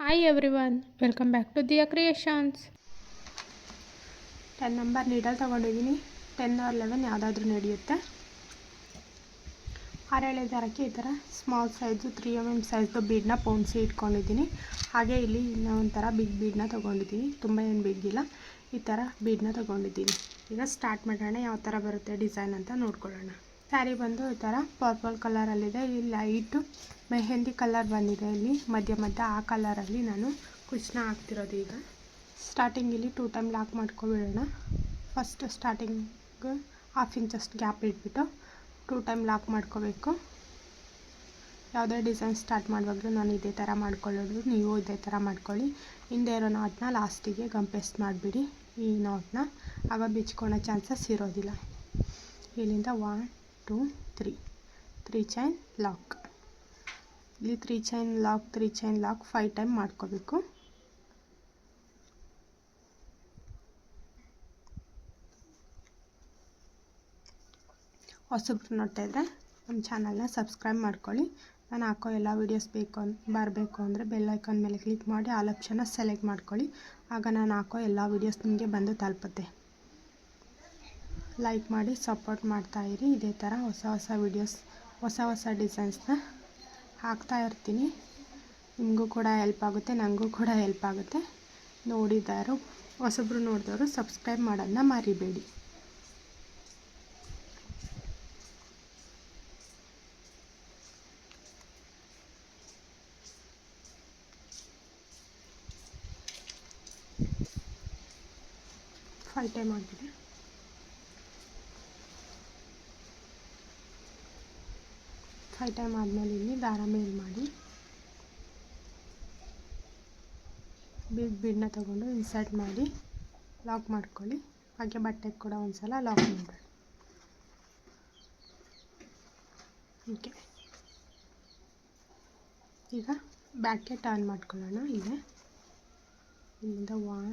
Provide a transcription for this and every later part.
Hi everyone welcome back to Diya creations ten number needle ತೊಗೊಂಡಿದ್ದೀನಿ. Ten or eleven ಯಾವುದಾದ್ರೂ ನಡೆಯುತ್ತೆ. ಆರೇಳೆ ದಾರಕ್ಕೆ ಈ ಥರ small size three M M ಸೈಜ್ದು ಬೀಡ್ನ ಪೋಣಿಸಿ ಇಟ್ಕೊಂಡಿದ್ದೀನಿ. ಹಾಗೆ ಇಲ್ಲಿ ಇನ್ನೂ ಒಂಥರ ಬಿಗ್ ಬೀಡನ್ನ ತೊಗೊಂಡಿದ್ದೀನಿ. ತುಂಬ ಏನು ಬಿಗ್ಗಿಲ್ಲ ಈ ಥರ ಬೀಡನ್ನ ತೊಗೊಂಡಿದ್ದೀನಿ. ಈಗ ಸ್ಟಾರ್ಟ್ ಮಾಡೋಣ, ಯಾವ ಥರ ಬರುತ್ತೆ ಡಿಸೈನ್ ಅಂತ ನೋಡ್ಕೊಳ್ಳೋಣ. ಸ್ಯಾರಿ ಬಂದು ಈ ಥರ ಪರ್ಪಲ್ ಕಲರಲ್ಲಿದೆ ಇಲ್ಲಿ ಲೈಟು ಮೆಹಂದಿ ಕಲರ್ ಬಂದಿದೆ ಇಲ್ಲಿ. ಮಧ್ಯ ಮಧ್ಯ ಆ ಕಲರಲ್ಲಿ ನಾನು ಕುಚ್ನ ಹಾಕ್ತಿರೋದು ಈಗ. ಸ್ಟಾರ್ಟಿಂಗ್ ಇಲ್ಲಿ ಟೂ ಟೈಮ್ ಲಾಕ್ ಮಾಡ್ಕೊಬಿಡೋಣ. ಫಸ್ಟ್ ಸ್ಟಾರ್ಟಿಂಗ್ ಹಾಫ್ ಇಂಚಷ್ಟು ಗ್ಯಾಪ್ ಇಟ್ಬಿಟ್ಟು ಟೂ ಟೈಮ್ ಲಾಕ್ ಮಾಡ್ಕೋಬೇಕು. ಯಾವುದೇ ಡಿಸೈನ್ ಸ್ಟಾರ್ಟ್ ಮಾಡುವಾಗಲೂ ನಾನು ಇದೇ ಥರ ಮಾಡ್ಕೊಳ್ಳೋದು. ನೀವು ಇದೇ ಥರ ಮಾಡ್ಕೊಳ್ಳಿ. ಹಿಂದೆ ಇರೋ ನಾಟ್ನ ಲಾಸ್ಟಿಗೆ ಗಂಪೆಸ್ಟ್ ಮಾಡಿಬಿಡಿ. ಈ ನಾಟ್ನ ಆಗ ಬಿಚ್ಕೊಳೋ ಚಾನ್ಸಸ್ ಇರೋದಿಲ್ಲ. ಇಲ್ಲಿಂದ one two three three chain lock ಇಲ್ಲಿ three chain lock three chain lock five time ಮಾಡ್ಕೋಬೇಕು. ಹೊಸಬ್ರು ನೋಡ್ತಾ ಇದ್ದರೆ ನಮ್ಮ ಚಾನಲ್ನ ಸಬ್ಸ್ಕ್ರೈಬ್ ಮಾಡ್ಕೊಳ್ಳಿ. ನಾನು ಹಾಕೋ ಎಲ್ಲ ವೀಡಿಯೋಸ್ ಬೇಕು ಅನ್, ಬರಬೇಕು ಅಂದರೆ ಬೆಲ್ ಐಕಾನ್ ಮೇಲೆ ಕ್ಲಿಕ್ ಮಾಡಿ ಆಲ್ ಆಪ್ಷನ್ನ ಸೆಲೆಕ್ಟ್ ಮಾಡ್ಕೊಳ್ಳಿ. ಆಗ ನಾನು ಹಾಕೋ ಎಲ್ಲ ವೀಡಿಯೋಸ್ ನಿಮಗೆ ಬಂದು ತಲುಪುತ್ತೆ. ಲೈಕ್ ಮಾಡಿ ಸಪೋರ್ಟ್ ಮಾಡ್ತಾಯಿರಿ ಇದೇ ಥರ ಹೊಸ ಹೊಸ ವೀಡಿಯೋಸ್ ಹೊಸ ಹೊಸ ಡಿಸೈನ್ಸ್ನ ಹಾಕ್ತಾ ಇರ್ತೀನಿ. ನಿಮಗೂ ಕೂಡ ಹೆಲ್ಪ್ ಆಗುತ್ತೆ ನನಗೂ ಕೂಡ ಹೆಲ್ಪ್ ಆಗುತ್ತೆ. ನೋಡಿದಾರು, ಹೊಸಬ್ರು ನೋಡಿದವರು ಸಬ್ಸ್ಕ್ರೈಬ್ ಮಾಡೋದನ್ನ ಮರಿಬೇಡಿ. ಫೈ ಟೈಮ್ ಆಗಿದೆ. ಫೈವ್ ಟೈಮ್ ಆದಮೇಲೆ ಇಲ್ಲಿ ದಾರ ಮೇಲ್ ಮಾಡಿ ಬಿಗ್ ಬಿಡ್ನ ತಗೊಂಡು ಇನ್ಸರ್ಟ್ ಮಾಡಿ ಲಾಕ್ ಮಾಡ್ಕೊಳ್ಳಿ. ಹಾಗೆ ಬಟ್ಟೆಗೆ ಕೂಡ ಒಂದ್ಸಲ ಲಾಕ್ ಮಾಡಿ ಓಕೆ. ಈಗ ಬ್ಯಾಕ್ಗೆ ಟರ್ನ್ ಮಾಡ್ಕೊಳ್ಳೋಣ. ಇಲ್ಲೇ ಇಲ್ಲಿಂದ one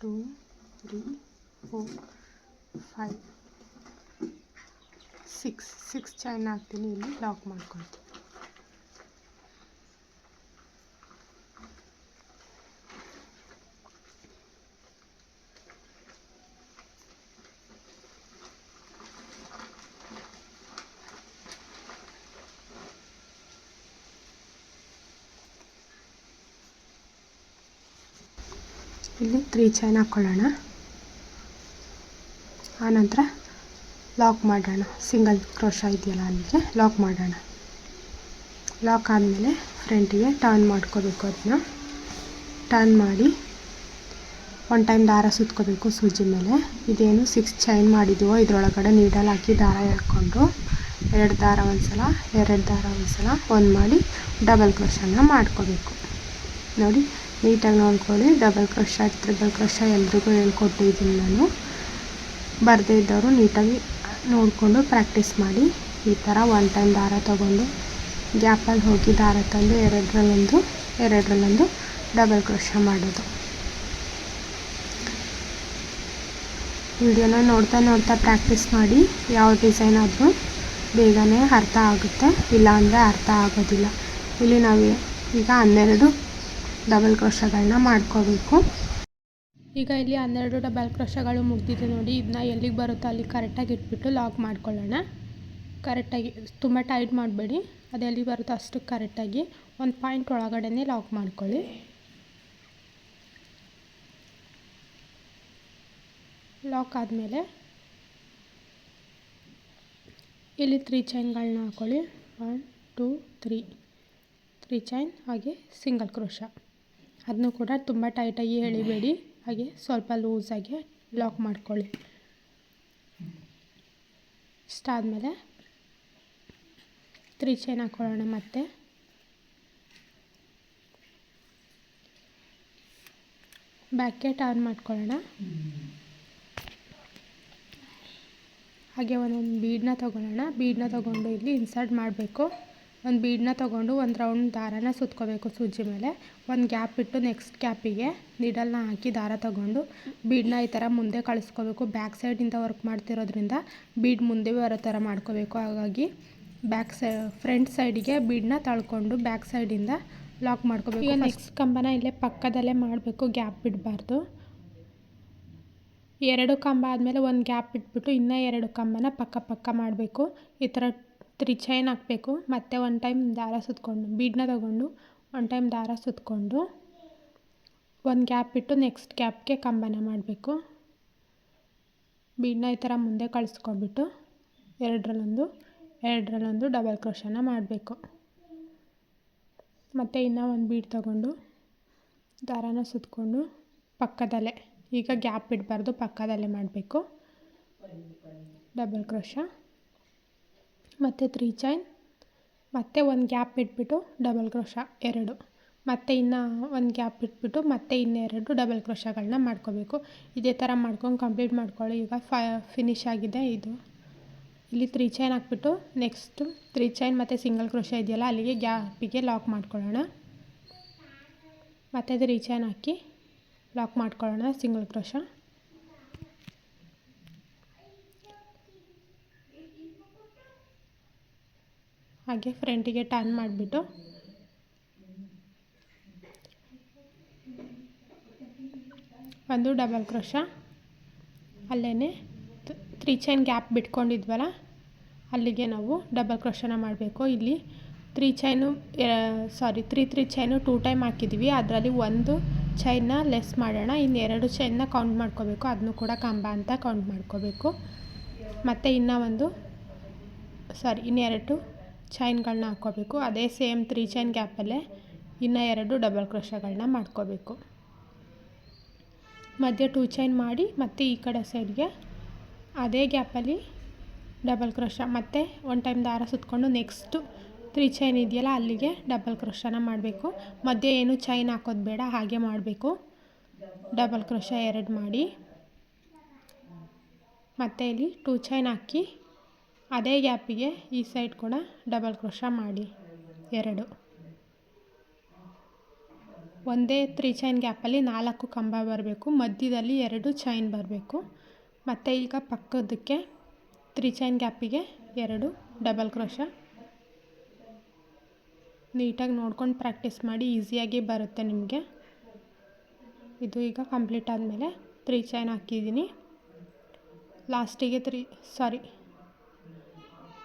two three four five six six chain ಹಾಕ್ತೀನಿ ಇಲ್ಲಿ ಲಾಕ್ ಮಾಡ್ಕೊಳ್ತೀನಿ. ಇಲ್ಲಿ ತ್ರೀ ಚೈನ್ ಹಾಕ್ಕೊಳ್ಳೋಣ ಆನಂತರ ಲಾಕ್ ಮಾಡೋಣ. ಸಿಂಗಲ್ ಕ್ರೋಶ ಇದೆಯಲ್ಲ ಅಲ್ಲಿಗೆ? ಲಾಕ್ ಮಾಡೋಣ. ಲಾಕ್ ಆದಮೇಲೆ ಫ್ರಂಟಿಗೆ ಟರ್ನ್ ಮಾಡ್ಕೋಬೇಕು ಅದನ್ನ. ಟರ್ನ್ ಮಾಡಿ ಒನ್ ಟೈಮ್ ದಾರ ಸುತ್ಕೋಬೇಕು ಸೂಜಿ ಮೇಲೆ. ಇದೇನು ಸಿಕ್ಸ್ ಚೈನ್ ಮಾಡಿದ್ದೀವೋ ಇದರೊಳಗಡೆ ನೀಡಲ್ ಹಾಕಿ ದಾರ ಎಳ್ಕೊಂಡು, ಎರಡು ದಾರ ಒಂದು ಸಲ ಎರಡು ದಾರ ಒಂದು ಸಲ ಒಂದು ಮಾಡಿ ಡಬಲ್ ಕ್ರೋಶನ ಮಾಡ್ಕೋಬೇಕು. ನೋಡಿ, ನೀಟಾಗಿ ನೋಡ್ಕೊಳ್ಳಿ ಡಬಲ್ ಕ್ರೋಶ ಟ್ರಿಬಲ್ ಕ್ರೋಶ ಎಲ್ರಿಗೂ ಹೇಳ್ಕೊಟ್ಟಿದ್ದೀನಿ ನಾನು. ಬರದೇ ಇದ್ದವರು ನೀಟಾಗಿ ನೋಡಿಕೊಂಡು ಪ್ರಾಕ್ಟೀಸ್ ಮಾಡಿ ಈ ಥರ ಒನ್ ಟೈಮ್ ದಾರ ತೊಗೊಂಡು ಗ್ಯಾಪಲ್ಲಿ ಹೋಗಿ ದಾರ ತಂದು ಎರಡರಲ್ಲೊಂದು ಎರಡರಲ್ಲೊಂದು ಡಬಲ್ ಕ್ರೋಶ ಮಾಡೋದು. ವಿಡಿಯೋನ ನೋಡ್ತಾ ನೋಡ್ತಾ ಪ್ರಾಕ್ಟೀಸ್ ಮಾಡಿ ಯಾವ ಡಿಸೈನ್ ಆದರೂ ಬೇಗನೆ ಅರ್ಥ ಆಗುತ್ತೆ ಇಲ್ಲ ಅಂದರೆ ಅರ್ಥ ಆಗೋದಿಲ್ಲ. ಇಲ್ಲಿ ನಾವು ಈಗ ಹನ್ನೆರಡು ಡಬಲ್ ಕ್ರೋಶಗಳನ್ನ ಮಾಡ್ಕೋಬೇಕು. ಈಗ ಇಲ್ಲಿ ಹನ್ನೆರಡು ಡಬಲ್ ಕ್ರೋಶಗಳು ಮುಗಿದಿದೆ ನೋಡಿ. ಇದನ್ನ ಎಲ್ಲಿಗೆ ಬರುತ್ತೋ ಅಲ್ಲಿ ಕರೆಕ್ಟಾಗಿ ಇಟ್ಬಿಟ್ಟು ಲಾಕ್ ಮಾಡ್ಕೊಳ್ಳೋಣ. ಕರೆಕ್ಟಾಗಿ ತುಂಬ ಟೈಟ್ ಮಾಡಬೇಡಿ. ಅದು ಎಲ್ಲಿಗೆ ಬರುತ್ತೋ ಅಷ್ಟು ಕರೆಕ್ಟಾಗಿ ಒಂದು ಪಾಯಿಂಟ್ ಒಳಗಡೆ ಲಾಕ್ ಮಾಡ್ಕೊಳ್ಳಿ. ಲಾಕ್ ಆದಮೇಲೆ ಇಲ್ಲಿ ತ್ರೀ ಚೈನ್ಗಳನ್ನ ಹಾಕ್ಕೊಳ್ಳಿ one, two, three. Three chain ಹಾಗೆ ಸಿಂಗಲ್ ಕ್ರೋಶ. ಅದನ್ನು ಕೂಡ ತುಂಬ ಟೈಟಾಗಿ ಎಳಿಬೇಡಿ ಹಾಗೆ ಸ್ವಲ್ಪ ಲೂಸಾಗಿ ಲಾಕ್ ಮಾಡ್ಕೊಳ್ಳಿ. ಇಷ್ಟಾದಮೇಲೆ ತ್ರೀ ಚೈನ್ ಹಾಕ್ಕೊಳ್ಳೋಣ ಮತ್ತೆ. ಬ್ಯಾಕ್ಗೆ ಟರ್ನ್ ಮಾಡ್ಕೊಳ್ಳೋಣ. ಹಾಗೆ ಒಂದೊಂದು ಬೀಡನ್ನ ತೊಗೊಳ್ಳೋಣ. ಬೀಡನ್ನ ತೊಗೊಂಡು ಇಲ್ಲಿ ಇನ್ಸರ್ಟ್ ಮಾಡಬೇಕು. ಒಂದು ಬೀಡನ್ನ ತೊಗೊಂಡು ಒಂದು ರೌಂಡ್ ದಾರನ ಸುತ್ಕೋಬೇಕು ಸೂಜಿ ಮೇಲೆ. ಒಂದು ಗ್ಯಾಪ್ ಇಟ್ಟು ನೆಕ್ಸ್ಟ್ ಗ್ಯಾಪಿಗೆ ನೀಡಲ್ನ ಹಾಕಿ ದಾರ ತೊಗೊಂಡು ಬೀಡನ್ನ ಈ ಥರ ಮುಂದೆ ಕಳಿಸ್ಕೋಬೇಕು. ಬ್ಯಾಕ್ ಸೈಡಿಂದ ವರ್ಕ್ ಮಾಡ್ತಿರೋದ್ರಿಂದ ಬೀಡ್ ಮುಂದೆ ಬರೋ ಥರ ಮಾಡ್ಕೋಬೇಕು. ಹಾಗಾಗಿ ಬ್ಯಾಕ್ ಸೈ ಫ್ರಂಟ್ ಸೈಡಿಗೆ ಬೀಡನ್ನ ತಳ್ಕೊಂಡು ಬ್ಯಾಕ್ ಸೈಡಿಂದ ಲಾಕ್ ಮಾಡ್ಕೋಬೇಕು ಈಗ ನೆಕ್ಸ್ಟ್ ಕಂಬನ ಇಲ್ಲೇ ಪಕ್ಕದಲ್ಲೇ ಮಾಡಬೇಕು ಗ್ಯಾಪ್ ಬಿಡಬಾರ್ದು. ಎರಡು ಕಂಬ ಆದಮೇಲೆ ಒಂದು ಗ್ಯಾಪ್ ಬಿಟ್ಬಿಟ್ಟು ಇನ್ನೂ ಎರಡು ಕಂಬನ ಪಕ್ಕ ಪಕ್ಕ ಮಾಡಬೇಕು. ಈ ಥರ ತ್ರೀ ಚೈನ್ ಹಾಕಬೇಕು. ಮತ್ತು ಒನ್ ಟೈಮ್ ದಾರ ಸುತ್ತಕೊಂಡು ಬೀಡನ್ನ ತಗೊಂಡು ಒನ್ ಟೈಮ್ ದಾರ ಸುತ್ತಕೊಂಡು ಒಂದು ಗ್ಯಾಪ್ ಬಿಟ್ಟು ನೆಕ್ಸ್ಟ್ ಗ್ಯಾಪ್ಗೆ ಕಂಬನ ಮಾಡಬೇಕು. ಬೀಡನ್ನ ಈ ಥರ ಮುಂದೆ ಕಳಿಸ್ಕೊಂಬಿಟ್ಟು ಎರಡರಲ್ಲೊಂದು ಎರಡರಲ್ಲೊಂದು ಡಬಲ್ ಕ್ರೋಶನ ಮಾಡಬೇಕು. ಮತ್ತು ಇನ್ನೂ ಒಂದು ಬೀಡ್ ತಗೊಂಡು ದಾರಾನ ಸುತ್ತಕೊಂಡು ಪಕ್ಕದಲ್ಲೇ, ಈಗ ಗ್ಯಾಪ್ ಇಡಬಾರ್ದು, ಪಕ್ಕದಲ್ಲೇ ಮಾಡಬೇಕು. ಡಬಲ್ ಕ್ರೋಶ ಮತ್ತು ತ್ರೀ ಚೈನ್ ಮತ್ತು ಒಂದು ಗ್ಯಾಪ್ ಬಿಟ್ಬಿಟ್ಟು ಡಬಲ್ ಕ್ರೋಶ ಎರಡು. ಮತ್ತು ಇನ್ನು ಒಂದು ಗ್ಯಾಪ್ ಬಿಟ್ಬಿಟ್ಟು ಮತ್ತೆ ಇನ್ನೆರಡು ಡಬಲ್ ಕ್ರೋಶಗಳನ್ನ ಮಾಡ್ಕೋಬೇಕು. ಇದೇ ಥರ ಮಾಡ್ಕೊಂಡು ಕಂಪ್ಲೀಟ್ ಮಾಡ್ಕೊಳ್ಳಿ. ಈಗ ಫ ಫಿನಿಶ್ ಆಗಿದೆ ಇದು. ಇಲ್ಲಿ ತ್ರೀ ಚೈನ್ ಹಾಕ್ಬಿಟ್ಟು ನೆಕ್ಸ್ಟು ತ್ರೀ ಚೈನ್ ಮತ್ತು ಸಿಂಗಲ್ ಕ್ರೋಶ ಇದೆಯಲ್ಲ, ಅಲ್ಲಿಗೆ ಗ್ಯಾಪಿಗೆ ಲಾಕ್ ಮಾಡ್ಕೊಳ್ಳೋಣ. ಮತ್ತು ತ್ರೀ ಚೈನ್ ಹಾಕಿ ಲಾಕ್ ಮಾಡ್ಕೊಳ್ಳೋಣ ಸಿಂಗಲ್ ಕ್ರೋಶ ಹಾಗೆ ಫ್ರಂಟಿಗೆ ಟರ್ನ್ ಮಾಡಿಬಿಟ್ಟು. ಒಂದು ಡಬಲ್ ಕ್ರೋಶ ಅಲ್ಲೇ ತ್ರೀ ಚೈನ್ ಗ್ಯಾಪ್ ಬಿಟ್ಕೊಂಡಿದ್ವಲ್ಲ, ಅಲ್ಲಿಗೆ ನಾವು ಡಬಲ್ ಕ್ರೋಶನ ಮಾಡಬೇಕು. ಇಲ್ಲಿ three chain sorry three three chain two time ಹಾಕಿದ್ದೀವಿ ಅದರಲ್ಲಿ ಒಂದು ಚೈನ್ನ ಲೆಸ್ ಮಾಡೋಣ. ಇನ್ನು ಎರಡು ಚೈನ್ನ ಕೌಂಟ್ ಮಾಡ್ಕೋಬೇಕು. ಅದನ್ನು ಕೂಡ ಕಂಬ ಅಂತ ಕೌಂಟ್ ಮಾಡ್ಕೋಬೇಕು. ಮತ್ತು ಇನ್ನೂ ಒಂದು ಸಾರಿ ಇನ್ನೆರಡು ಚೈನ್ಗಳನ್ನ ಹಾಕ್ಕೋಬೇಕು. ಅದೇ ಸೇಮ್ ತ್ರೀ ಚೈನ್ ಗ್ಯಾಪಲ್ಲೇ ಇನ್ನು ಎರಡು ಡಬಲ್ ಕ್ರೋಶಗಳನ್ನ ಮಾಡ್ಕೋಬೇಕು. ಮಧ್ಯೆ ಟೂ ಚೈನ್ ಮಾಡಿ ಮತ್ತು ಈ ಕಡೆ ಸೈಡ್ಗೆ ಅದೇ ಗ್ಯಾಪಲ್ಲಿ ಡಬಲ್ ಕ್ರೋಶ ಮತ್ತು ಒನ್ ಟೈಮ್ ದಾರ ಸುತ್ತಕೊಂಡು ನೆಕ್ಸ್ಟು ತ್ರೀ ಚೈನ್ ಇದೆಯಲ್ಲ ಅಲ್ಲಿಗೆ ಡಬಲ್ ಕ್ರೋಶನ ಮಾಡಬೇಕು. ಮಧ್ಯೆ ಏನು ಚೈನ್ ಹಾಕೋದು ಬೇಡ, ಹಾಗೆ ಮಾಡಬೇಕು. ಡಬಲ್ ಕ್ರೋಶ ಎರಡು ಮಾಡಿ ಮತ್ತು ಇಲ್ಲಿ ಟೂ ಚೈನ್ ಹಾಕಿ ಅದೇ ಗ್ಯಾಪಿಗೆ ಈ ಸೈಡ್ ಕೂಡ ಡಬಲ್ ಕ್ರೋಶ ಮಾಡಿ. ಎರಡು. ಒಂದೇ ತ್ರೀ ಚೈನ್ ಗ್ಯಾಪಲ್ಲಿ ನಾಲ್ಕು ಕಂಬ ಬರಬೇಕು. ಮಧ್ಯದಲ್ಲಿ ಎರಡು ಚೈನ್ ಬರಬೇಕು. ಮತ್ತು ಈಗ ಪಕ್ಕದಕ್ಕೆ ತ್ರೀ ಚೈನ್ ಗ್ಯಾಪಿಗೆ ಎರಡು ಡಬಲ್ ಕ್ರೋಶ. ನೀಟಾಗಿ ನೋಡ್ಕೊಂಡು ಪ್ರಾಕ್ಟೀಸ್ ಮಾಡಿ ಈಸಿಯಾಗಿ ಬರುತ್ತೆ ನಿಮಗೆ. ಇದು ಈಗ ಕಂಪ್ಲೀಟ್ ಆದಮೇಲೆ ತ್ರೀ ಚೈನ್ ಹಾಕಿದ್ದೀನಿ. ಲಾಸ್ಟಿಗೆ ತ್ರೀ, ಸಾರಿ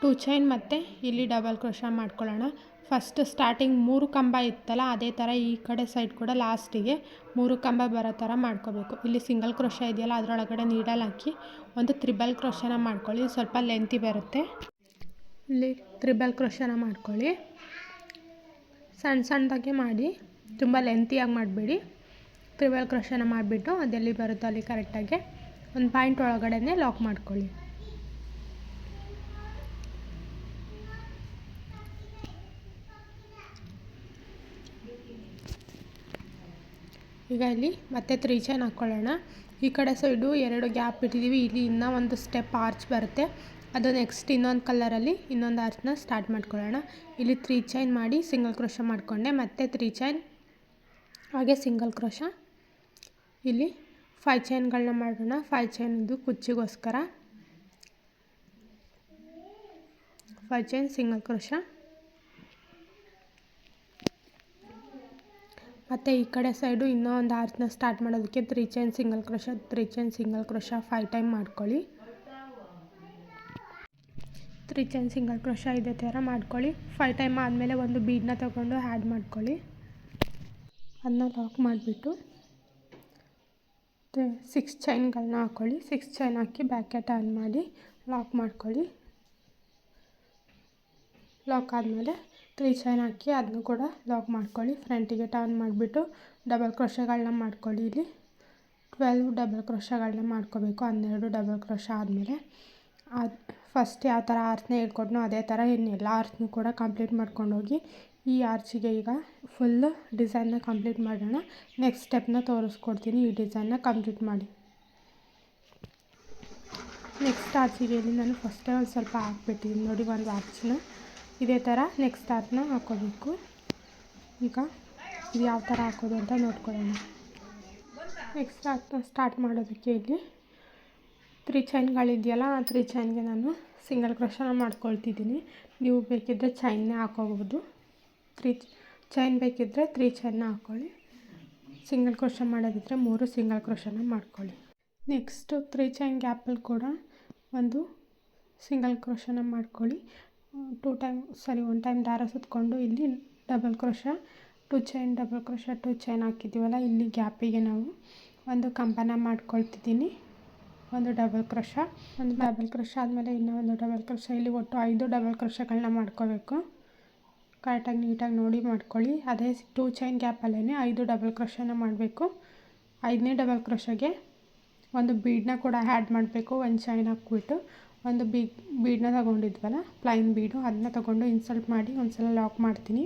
ಟೂ ಚೈನ್ ಮತ್ತು ಇಲ್ಲಿ ಡಬಲ್ ಕ್ರೋಶ ಮಾಡ್ಕೊಳ್ಳೋಣ. ಫಸ್ಟ್ ಸ್ಟಾರ್ಟಿಂಗ್ ಮೂರು ಕಂಬ ಇತ್ತಲ್ಲ, ಅದೇ ಥರ ಈ ಕಡೆ ಸೈಡ್ ಕೂಡ ಲಾಸ್ಟಿಗೆ ಮೂರು ಕಂಬ ಬರೋ ಥರ ಮಾಡ್ಕೋಬೇಕು. ಇಲ್ಲಿ ಸಿಂಗಲ್ ಕ್ರೋಶ ಇದೆಯಲ್ಲ, ಅದರೊಳಗಡೆ ನೀಡಲ್ ಹಾಕಿ ಒಂದು ತ್ರಿಬಲ್ ಕ್ರೋಶನ ಮಾಡ್ಕೊಳ್ಳಿ. ಸ್ವಲ್ಪ ಲೆಂತಿ ಬರುತ್ತೆ. ಇಲ್ಲಿ ತ್ರಿಬಲ್ ಕ್ರೋಶನ ಮಾಡ್ಕೊಳ್ಳಿ. ಸಣ್ಣ ಸಣ್ಣದಾಗೆ ಮಾಡಿ, ತುಂಬ ಲೆಂತಿಯಾಗಿ ಮಾಡಬೇಡಿ. ತ್ರಿಬಲ್ ಕ್ರೋಶನ ಮಾಡಿಬಿಟ್ಟು ಅದೆಲ್ಲಿ ಬರುತ್ತೋ ಅಲ್ಲಿ ಕರೆಕ್ಟಾಗಿ ಒಂದು ಪಾಯಿಂಟ್ ಒಳಗಡೆ ಲಾಕ್ ಮಾಡ್ಕೊಳ್ಳಿ. ಈಗ ಇಲ್ಲಿ ಮತ್ತೆ ತ್ರೀ ಚೈನ್ ಹಾಕ್ಕೊಳ್ಳೋಣ ಈ ಕಡೆ ಸೈಡು ಎರಡು ಗ್ಯಾಪ್ ಬಿಟ್ಟಿದ್ದೀವಿ ಇಲ್ಲಿ ಇನ್ನೂ ಒಂದು ಸ್ಟೆಪ್ ಆರ್ಚ್ ಬರುತ್ತೆ. ಅದು ನೆಕ್ಸ್ಟ್ ಇನ್ನೊಂದು ಕಲರಲ್ಲಿ ಇನ್ನೊಂದು ಆರ್ಚ್ನ ಸ್ಟಾರ್ಟ್ ಮಾಡ್ಕೊಳ್ಳೋಣ. ಇಲ್ಲಿ ತ್ರೀ ಚೈನ್ ಮಾಡಿ ಸಿಂಗಲ್ ಕ್ರೋಶ ಮಾಡಿಕೊಂಡೆ. ಮತ್ತೆ ತ್ರೀ ಚೈನ್ ಹಾಗೆ ಸಿಂಗಲ್ ಕ್ರೋಶ ಇಲ್ಲಿ ಫೈವ್ ಚೈನ್ಗಳನ್ನ ಮಾಡೋಣ. ಫೈ ಚೈನ್ದು ಕುಚ್ಚಿಗೋಸ್ಕರ. ಫೈ ಚೈನ್ ಸಿಂಗಲ್ ಕ್ರೋಶ ಮತ್ತು ಈ ಕಡೆ ಸೈಡು ಇನ್ನೂ ಒಂದು ಆರ್ಚ್ನ ಸ್ಟಾರ್ಟ್ ಮಾಡೋದಕ್ಕೆ three chain single crochet, three chain single crochet five time ಮಾಡ್ಕೊಳ್ಳಿ. ತ್ರೀ ಚೈನ್ ಸಿಂಗಲ್ ಕ್ರೋಶ ಇದೇ ಥರ ಮಾಡ್ಕೊಳ್ಳಿ. ಫೈವ್ ಟೈಮ್ ಆದಮೇಲೆ ಒಂದು ಬೀಡನ್ನ ತಗೊಂಡು ಆ್ಯಡ್ ಮಾಡ್ಕೊಳ್ಳಿ. ಅದನ್ನ ಲಾಕ್ ಮಾಡಿಬಿಟ್ಟು ಸಿಕ್ಸ್ ಚೈನ್ಗಳನ್ನ ಹಾಕ್ಕೊಳ್ಳಿ ಸಿಕ್ಸ್ ಚೈನ್ ಹಾಕಿ ಬ್ಯಾಕೆಟ್ ಆನ್ ಮಾಡಿ ಲಾಕ್ ಮಾಡ್ಕೊಳ್ಳಿ. ಲಾಕ್ ಆದಮೇಲೆ ತ್ರೀ ಚೈನ್ ಹಾಕಿ ಅದನ್ನು ಕೂಡ ಲಾಕ್ ಮಾಡ್ಕೊಳ್ಳಿ. ಫ್ರಂಟಿಗೆ ಟರ್ನ್ ಮಾಡಿಬಿಟ್ಟು ಡಬಲ್ ಕ್ರೋಶಗಳನ್ನ ಮಾಡ್ಕೊಳ್ಳಿ ಇಲ್ಲಿ. ಟ್ವೆಲ್ವ್ ಡಬಲ್ ಕ್ರೋಶಗಳನ್ನ ಮಾಡ್ಕೋಬೇಕು. ಹನ್ನೆರಡು ಡಬಲ್ ಕ್ರೋಶ ಆದಮೇಲೆ. ಅದು ಫಸ್ಟ್ ಯಾವ ಥರ ಆರ್ಚ್ನ ಹೇಳ್ಕೊಟ್ನೋ ಅದೇ ಥರ ಇನ್ನೆಲ್ಲ ಆರ್ಚ್ನೂ ಕೂಡ ಕಂಪ್ಲೀಟ್ ಮಾಡ್ಕೊಂಡೋಗಿ ಈ ಆರ್ಚಿಗೆ ಈಗ ಫುಲ್ ಡಿಸೈನ್ನ ಕಂಪ್ಲೀಟ್ ಮಾಡೋಣ. ನೆಕ್ಸ್ಟ್ ಸ್ಟೆಪ್ನ ತೋರಿಸ್ಕೊಡ್ತೀನಿ. ಈ ಡಿಸೈನ್ನ ಕಂಪ್ಲೀಟ್ ಮಾಡಿ. ನೆಕ್ಸ್ಟ್ ಆರ್ಚಿಗೆ ಇಲ್ಲಿ ನಾನು ಫಸ್ಟೇ ಒಂದು ಸ್ವಲ್ಪ ಹಾಕ್ಬಿಟ್ಟಿದ್ದೀನಿ. ನೋಡಿ ಒಂದು ಆರ್ಚ್ನ ಇದೇ ಥರ ನೆಕ್ಸ್ಟ್ ಆರ್ಚ್ನ ಹಾಕೋಬೇಕು. ಈಗ ಇದು ಯಾವ ಥರ ಹಾಕೋದು ಅಂತ ನೋಡ್ಕೊಳ್ಳೋಣ. ನೆಕ್ಸ್ಟ್ ಆರ್ಚ್ನ ಸ್ಟಾರ್ಟ್ ಮಾಡೋದಕ್ಕೆ ಇಲ್ಲಿ ತ್ರೀ ಚೈನ್ಗಳಿದೆಯಲ್ಲ ಆ ತ್ರೀ ಚೈನ್ಗೆ ನಾನು ಸಿಂಗಲ್ ಕ್ರೋಶನ ಮಾಡ್ಕೊಳ್ತಿದ್ದೀನಿ. ನೀವು ಬೇಕಿದ್ದರೆ ಚೈನ್ನೇ ಹಾಕೋಬೋದು ತ್ರೀ ಚೈನ್ ಬೇಕಿದ್ದರೆ ತ್ರೀ ಚೈನ್ನ ಹಾಕ್ಕೊಳ್ಳಿ ಸಿಂಗಲ್ ಕ್ರೋಶ ಮಾಡೋದಿದ್ದರೆ ಮೂರು ಸಿಂಗಲ್ ಕ್ರೋಶನ ಮಾಡ್ಕೊಳ್ಳಿ. ನೆಕ್ಸ್ಟು ತ್ರೀ ಚೈನ್ ಗ್ಯಾಪಲ್ಲಿ ಕೂಡ ಒಂದು ಸಿಂಗಲ್ ಕ್ರೋಶನ ಮಾಡ್ಕೊಳ್ಳಿ. Two time sorry one time ದಾರ ಸುತ್ಕೊಂಡು ಇಲ್ಲಿ double crochet two chain double crochet two chain ಹಾಕಿದ್ದೀವಲ್ಲ, ಇಲ್ಲಿ ಗ್ಯಾಪಿಗೆ ನಾವು ಒಂದು ಕಂಬನ ಮಾಡ್ಕೊಳ್ತಿದ್ದೀನಿ. ಒಂದು ಡಬಲ್ ಕ್ರೋಶ ಒಂದು ಡಬಲ್ ಕ್ರೋಶ ಆದಮೇಲೆ ಇನ್ನೂ ಒಂದು ಡಬಲ್ ಕ್ರೋಶ ಇಲ್ಲಿ ಒಟ್ಟು ಐದು ಡಬಲ್ ಕ್ರೋಶಗಳನ್ನ ಮಾಡ್ಕೋಬೇಕು. ಕರೆಕ್ಟಾಗಿ ನೀಟಾಗಿ ನೋಡಿ ಮಾಡ್ಕೊಳ್ಳಿ. ಅದೇ ಟೂ ಚೈನ್ ಗ್ಯಾಪಲ್ಲೇ ಐದು ಡಬಲ್ ಕ್ರೋಶನ ಮಾಡಬೇಕು. ಐದನೇ ಡಬಲ್ ಕ್ರೋಶಗೆ ಒಂದು ಬೀಡನ್ನ ಕೂಡ ಆ್ಯಡ್ ಮಾಡಬೇಕು, ಒಂದು ಚೈನ್ ಹಾಕ್ಬಿಟ್ಟು. ಒಂದು ಬೀಡ್ ಬೀಡನ್ನ ತಗೊಂಡಿದ್ವಲ್ಲ ಪ್ಲೈನ್ ಬೀಡು ಅದನ್ನ ತಗೊಂಡು ಇನ್ಸಲ್ಟ್ ಮಾಡಿ ಒಂದು ಸಲ ಲಾಕ್ ಮಾಡ್ತೀನಿ.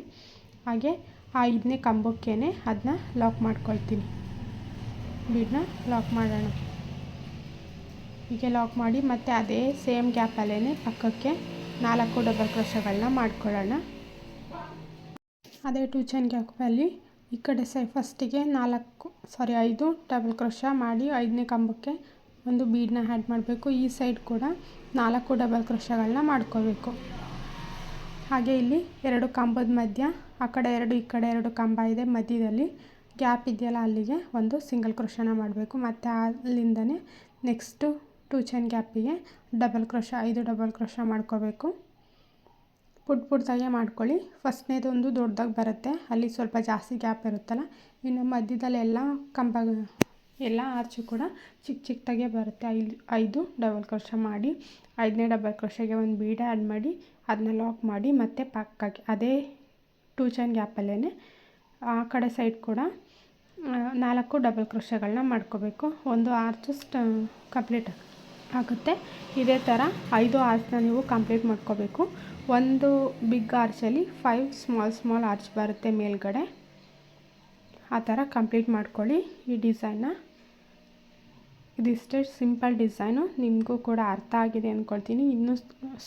ಹಾಗೆ ಆ ಐದನೇ ಕಂಬಕ್ಕೇ ಅದನ್ನ ಲಾಕ್ ಮಾಡ್ಕೊಳ್ತೀನಿ. ಬೀಡನ್ನ ಲಾಕ್ ಮಾಡೋಣ. ಹೀಗೆ ಲಾಕ್ ಮಾಡಿ ಮತ್ತು ಅದೇ ಸೇಮ್ ಗ್ಯಾಪಲ್ಲೇ ಪಕ್ಕಕ್ಕೆ ನಾಲ್ಕು ಡಬಲ್ ಕ್ರೋಶಗಳನ್ನ ಮಾಡ್ಕೊಳ್ಳೋಣ. ಅದೇ ಟೂ ಚೈನ್ ಗ್ಯಾಪಲ್ಲಿ ಈ ಕಡೆ ಸೈ ಫಸ್ಟಿಗೆ ನಾಲ್ಕು ಸಾರಿ ಐದು ಡಬಲ್ ಕ್ರೋಶ ಮಾಡಿ ಐದನೇ ಕಂಬಕ್ಕೆ ಒಂದು ಬೀಡನ್ನ ಆ್ಯಡ್ ಮಾಡಬೇಕು. ಈ ಸೈಡ್ ಕೂಡ ನಾಲ್ಕು ಡಬಲ್ ಕ್ರೋಶಗಳನ್ನ ಮಾಡ್ಕೋಬೇಕು. ಹಾಗೆ ಇಲ್ಲಿ ಎರಡು ಕಂಬದ ಮಧ್ಯ, ಆ ಕಡೆ ಎರಡು, ಈ ಕಡೆ ಎರಡು ಕಂಬ ಇದೆ. ಮಧ್ಯದಲ್ಲಿ ಗ್ಯಾಪ್ ಇದೆಯಲ್ಲ, ಅಲ್ಲಿಗೆ ಒಂದು ಸಿಂಗಲ್ ಕ್ರೋಶನ ಮಾಡಬೇಕು. ಮತ್ತು ಅಲ್ಲಿಂದನೇ ನೆಕ್ಸ್ಟು ಟೂ ಚೈನ್ ಗ್ಯಾಪಿಗೆ ಡಬಲ್ ಕ್ರೋಶ, ಐದು ಡಬಲ್ ಕ್ರೋಶ ಮಾಡ್ಕೋಬೇಕು. ಪುಟ್ ಪುಟ್ದಾಗೆ ಮಾಡ್ಕೊಳ್ಳಿ. ಫಸ್ಟ್ನೇದು ಒಂದು ದೊಡ್ಡದಾಗಿ ಬರುತ್ತೆ. ಅಲ್ಲಿ ಸ್ವಲ್ಪ ಜಾಸ್ತಿ ಗ್ಯಾಪ್ ಇರುತ್ತಲ್ಲ. ಇನ್ನು ಮಧ್ಯದಲ್ಲೆಲ್ಲ ಕಂಬ ಎಲ್ಲ ಆರ್ಚು ಕೂಡ ಚಿಕ್ಕ ಚಿಕ್ಕದಾಗೆ ಬರುತ್ತೆ. ಐದು ಐದು ಡಬಲ್ ಕ್ರೋಶ ಮಾಡಿ, ಐದನೇ ಡಬಲ್ ಕ್ರೋಶಗೆ ಒಂದು ಬೀಡ ಆ್ಯಡ್ ಮಾಡಿ ಅದನ್ನ ಲಾಕ್ ಮಾಡಿ ಮತ್ತೆ ಪಕ್ಕಕ್ಕೆ ಅದೇ ಟೂ ಚೈನ್ ಗ್ಯಾಪಲ್ಲೇ ಆ ಕಡೆ ಸೈಡ್ ಕೂಡ ನಾಲ್ಕು ಡಬಲ್ ಕ್ರೋಶಗಳನ್ನ ಮಾಡ್ಕೋಬೇಕು. ಒಂದು ಆರ್ಚು ಸ್ಟ ಕಂಪ್ಲೀಟ್ ಆಗುತ್ತೆ. ಇದೇ ಥರ ಐದು ಆರ್ಚನ್ನ ನೀವು ಕಂಪ್ಲೀಟ್ ಮಾಡ್ಕೋಬೇಕು. ಒಂದು ಬಿಗ್ ಆರ್ಚಲ್ಲಿ ಫೈವ್ ಸ್ಮಾಲ್ ಸ್ಮಾಲ್ ಆರ್ಚ್ ಬರುತ್ತೆ ಮೇಲ್ಗಡೆ. ಆ ಥರ ಕಂಪ್ಲೀಟ್ ಮಾಡ್ಕೊಳ್ಳಿ ಈ ಡಿಸೈನ್ನ ಇದಿಷ್ಟೇ ಸಿಂಪಲ್ ಡಿಸೈನು. ನಿಮಗೂ ಕೂಡ ಅರ್ಥ ಆಗಿದೆ ಅಂದ್ಕೊಳ್ತೀನಿ ಇನ್ನೂ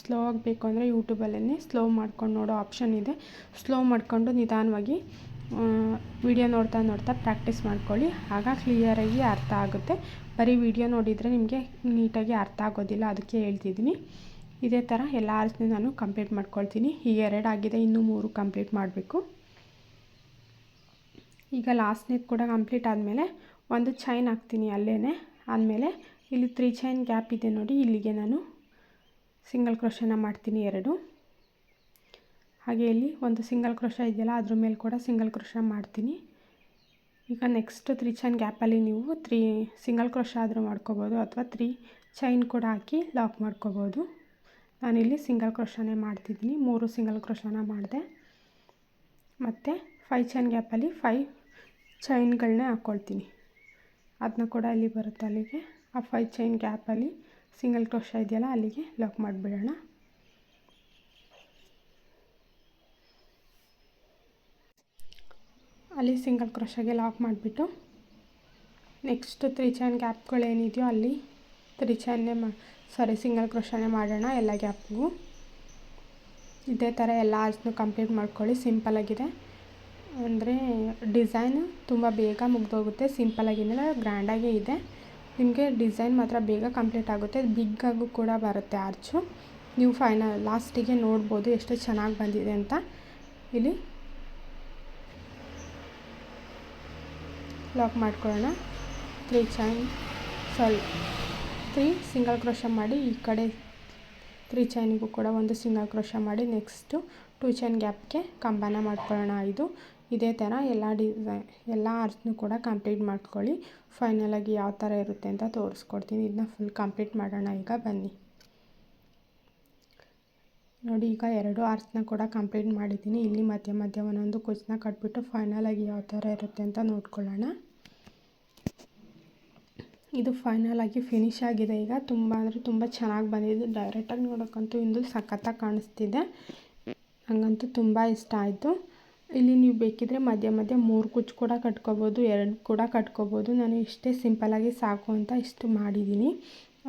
ಸ್ಲೋ ಆಗಬೇಕು ಅಂದರೆ ಯೂಟ್ಯೂಬಲ್ಲೇ ಸ್ಲೋ ಮಾಡ್ಕೊಂಡು ನೋಡೋ ಆಪ್ಷನ್ ಇದೆ. ಸ್ಲೋ ಮಾಡಿಕೊಂಡು ನಿಧಾನವಾಗಿ ವಿಡಿಯೋ ನೋಡ್ತಾ ನೋಡ್ತಾ ಪ್ರಾಕ್ಟೀಸ್ ಮಾಡ್ಕೊಳ್ಳಿ. ಆಗ ಕ್ಲಿಯರಾಗಿ ಅರ್ಥ ಆಗುತ್ತೆ. ಬರೀ ವಿಡಿಯೋ ನೋಡಿದರೆ ನಿಮಗೆ ನೀಟಾಗಿ ಅರ್ಥ ಆಗೋದಿಲ್ಲ. ಅದಕ್ಕೆ ಹೇಳ್ತಿದ್ದೀನಿ. ಇದೇ ಥರ ಎಲ್ಲ ಆರ್ಚ್ನ ನಾನು ಕಂಪ್ಲೀಟ್ ಮಾಡ್ಕೊಳ್ತೀನಿ. ಈ ಎರಡಾಗಿದೆ ಇನ್ನೂ ಮೂರು ಕಂಪ್ಲೀಟ್ ಮಾಡಬೇಕು. ಈಗ ಲಾಸ್ಟ್ನೇದು ಕೂಡ ಕಂಪ್ಲೀಟ್ ಆದಮೇಲೆ ಒಂದು ಚೈನ್ ಹಾಕ್ತೀನಿ ಅಲ್ಲೇ ಆದಮೇಲೆ ಇಲ್ಲಿ ತ್ರೀ ಚೈನ್ ಗ್ಯಾಪ್ ಇದೆ ನೋಡಿ, ಇಲ್ಲಿಗೆ ನಾನು ಸಿಂಗಲ್ ಕ್ರೋಶನ ಮಾಡ್ತೀನಿ ಎರಡು. ಹಾಗೆ ಇಲ್ಲಿ ಒಂದು ಸಿಂಗಲ್ ಕ್ರೋಶ ಇದೆಯಲ್ಲ, ಅದ್ರ ಮೇಲೆ ಕೂಡ ಸಿಂಗಲ್ ಕ್ರೋಶ ಮಾಡ್ತೀನಿ. ಈಗ ನೆಕ್ಸ್ಟ್ ತ್ರೀ ಚೈನ್ ಗ್ಯಾಪಲ್ಲಿ ನೀವು ತ್ರೀ ಸಿಂಗಲ್ ಕ್ರೋಶ ಆದರೂ ಮಾಡ್ಕೋಬೋದು, ಅಥವಾ ತ್ರೀ ಚೈನ್ ಕೂಡ ಹಾಕಿ ಲಾಕ್ ಮಾಡ್ಕೋಬೋದು. ನಾನಿಲ್ಲಿ ಸಿಂಗಲ್ ಕ್ರೋಶನೇ ಮಾಡ್ತಿದ್ದೀನಿ, ಮೂರು ಸಿಂಗಲ್ ಕ್ರೋಶನ ಮಾಡಿದೆ. ಮತ್ತು ಫೈ ಚೈನ್ ಗ್ಯಾಪಲ್ಲಿ ಫೈ ಚೈನ್ಗಳನ್ನೇ ಹಾಕ್ಕೊಳ್ತೀನಿ ಅದನ್ನ ಕೂಡ ಅಲ್ಲಿ ಬರುತ್ತೆ ಅಲ್ಲಿಗೆ. ಆ ಫೈ ಚೈನ್ ಗ್ಯಾಪಲ್ಲಿ ಸಿಂಗಲ್ ಕ್ರೋಶ ಇದೆಯಲ್ಲ ಅಲ್ಲಿಗೆ ಲಾಕ್ ಮಾಡಿಬಿಡೋಣ. ಅಲ್ಲಿ ಸಿಂಗಲ್ ಕ್ರೋಶಗೆ ಲಾಕ್ ಮಾಡಿಬಿಟ್ಟು ನೆಕ್ಸ್ಟ್ ತ್ರೀ ಚೈನ್ ಗ್ಯಾಪ್ಗಳೇನಿದೆಯೋ ಅಲ್ಲಿ ತ್ರೀ ಚೈನ್ನೇ ಮಾ ಸಾರಿ ಸಿಂಗಲ್ ಕ್ರೋಶನೇ ಮಾಡೋಣ ಎಲ್ಲ ಗ್ಯಾಪ್ಗೂ ಇದೇ ಥರ ಎಲ್ಲ ಆರ್ಚ್ನು ಕಂಪ್ಲೀಟ್ ಮಾಡ್ಕೊಳ್ಳಿ ಸಿಂಪಲಾಗಿದೆ ಅಂದರೆ ಡಿಸೈನು ತುಂಬ ಬೇಗ ಮುಗಿದೋಗುತ್ತೆ ಸಿಂಪಲಾಗಿನೆಲ್ಲ ಗ್ರ್ಯಾಂಡಾಗೇ ಇದೆ. ನಿಮಗೆ ಡಿಸೈನ್ ಮಾತ್ರ ಬೇಗ ಕಂಪ್ಲೀಟ್ ಆಗುತ್ತೆ, ಬಿಗ್ಗಾಗೂ ಕೂಡ ಬರುತ್ತೆ ಆರ್ಚು. ನೀವು ಫೈನಲ್, ಲಾಸ್ಟಿಗೆ ನೋಡ್ಬೋದು ಎಷ್ಟು ಚೆನ್ನಾಗಿ ಬಂದಿದೆ ಅಂತ. ಇಲ್ಲಿ ಲಾಕ್ ಮಾಡ್ಕೊಳ್ಳೋಣ. Three chain, sorry, three single crochet ಮಾಡಿ, ಈ ಕಡೆ ತ್ರೀ ಚೈನಿಗೂ ಕೂಡ ಒಂದು ಸಿಂಗಲ್ ಕ್ರೋಶ ಮಾಡಿ, ನೆಕ್ಸ್ಟು ಟೂ ಚೈನ್ ಗ್ಯಾಪ್ಗೆ ಕಂಬನ ಮಾಡ್ಕೊಳ್ಳೋಣ. ಇದು ಇದೇ ಥರ ಎಲ್ಲ ಡಿಸೈ, ಎಲ್ಲ ಆರ್ಟ್ಸ್ನು ಕೂಡ ಕಂಪ್ಲೀಟ್ ಮಾಡ್ಕೊಳ್ಳಿ. ಫೈನಲಾಗಿ ಯಾವ ಥರ ಇರುತ್ತೆ ಅಂತ ತೋರಿಸ್ಕೊಡ್ತೀನಿ. ಇದನ್ನ ಫುಲ್ ಕಂಪ್ಲೀಟ್ ಮಾಡೋಣ ಈಗ, ಬನ್ನಿ. ನೋಡಿ, ಈಗ ಎರಡು ಆರ್ಟ್ಸ್ನ ಕೂಡ ಕಂಪ್ಲೀಟ್ ಮಾಡಿದ್ದೀನಿ. ಇಲ್ಲಿ ಮಧ್ಯ ಮಧ್ಯ ಒಂದೊಂದು ಕುಚ್ಚನ್ನ ಕಟ್ಬಿಟ್ಟು ಫೈನಲಾಗಿ ಯಾವ ಥರ ಇರುತ್ತೆ ಅಂತ ನೋಡ್ಕೊಳ್ಳೋಣ. ಇದು ಫೈನಲ್ ಆಗಿ ಫಿನಿಶ್ ಆಗಿದೆ ಈಗ. ತುಂಬ ಅಂದರೆ ತುಂಬ ಚೆನ್ನಾಗಿ ಬಂದಿದೆ. ಡೈರೆಕ್ಟಾಗಿ ನೋಡೋಕ್ಕಂತೂ ಇಂದು ಸಖತ್ತಾಗಿ ಕಾಣಿಸ್ತಿದೆ. ನನಗಂತೂ ತುಂಬ ಇಷ್ಟ ಆಯಿತು. ಇಲ್ಲಿ ನೀವು ಬೇಕಿದ್ದರೆ ಮಧ್ಯ ಮಧ್ಯ ಮೂರು ಕುಚ್ಚು ಕೂಡ ಕಟ್ಕೋಬೋದು, ಎರಡು ಕೂಡ ಕಟ್ಕೋಬೋದು. ನಾನು ಇಷ್ಟೇ ಸಿಂಪಲಾಗಿ ಸಾಕು ಅಂತ ಇಷ್ಟು ಮಾಡಿದ್ದೀನಿ.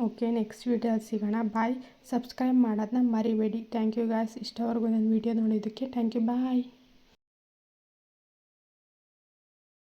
ಓಕೆ, ನೆಕ್ಸ್ಟ್ ವೀಡಿಯೋದಲ್ಲಿ ಸಿಗೋಣ. ಬಾಯ್. ಸಬ್ಸ್ಕ್ರೈಬ್ ಮಾಡೋದನ್ನ ಮರಿಬೇಡಿ. Thank you guys. ಇಷ್ಟವರೆಗೂ ನನ್ನ ವೀಡಿಯೋ ನೋಡಿದ್ದಕ್ಕೆ ಥ್ಯಾಂಕ್ ಯು. ಬಾಯ್.